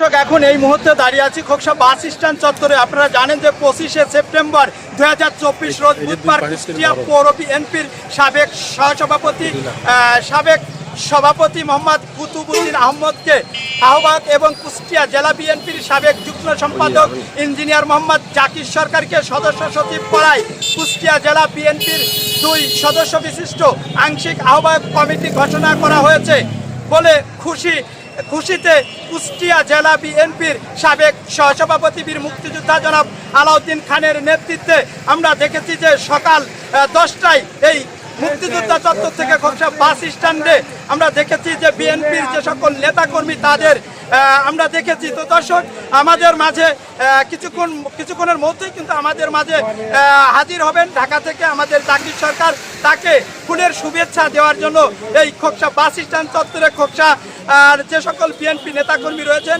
দর্শক, এখন এই মুহূর্তে দাঁড়িয়ে আছি খোকসা বাস স্ট্যান্ড চত্বরে। আপনারা জানেন যে পঁচিশে সেপ্টেম্বর দু হাজার চব্বিশ রোজ বুধবার কুষ্টিয়া পৌর বিএনপির সাবেক সহসভাপতি সাবেক সভাপতি মোহাম্মদ কুতুবুদ্দিন আহমদকে আহ্বায়ক এবং কুষ্টিয়া জেলা বিএনপির সাবেক যুগ্ম সম্পাদক ইঞ্জিনিয়ার মোহাম্মদ জাকির সরকারকে সদস্য সচিব করায় কুষ্টিয়া জেলা বিএনপির দুই সদস্য বিশিষ্ট আংশিক আহ্বায়ক কমিটি ঘোষণা করা হয়েছে বলে খুশি খুশিতে কুষ্টিয়া জেলা বিএনপির সাবেক সহসভাপতি বীর মুক্তিযোদ্ধা জনাব আলাউদ্দিন খানের নেতৃত্বে আমরা দেখেছি যে সকাল দশটায় এই মুক্তিযোদ্ধা চত্বর থেকে খোকসা বাস স্ট্যান্ডে। আমরা দেখেছি যে বিএনপির যে সকল নেতাকর্মী, তাদের আমরা দেখেছি। তো দর্শক, আমাদের মাঝে কিছুক্ষণ, কিছুক্ষণের মধ্যেই কিন্তু আমাদের মাঝে হাজির হবেন। ঢাকা থেকে আমাদের জাকির সরকার, তাকে ফুলের শুভেচ্ছা দেওয়ার জন্য এই খোকসা বাস স্ট্যান্ড চত্বরে খোকসা, আর যে সকল বিএনপি নেতাকর্মী রয়েছেন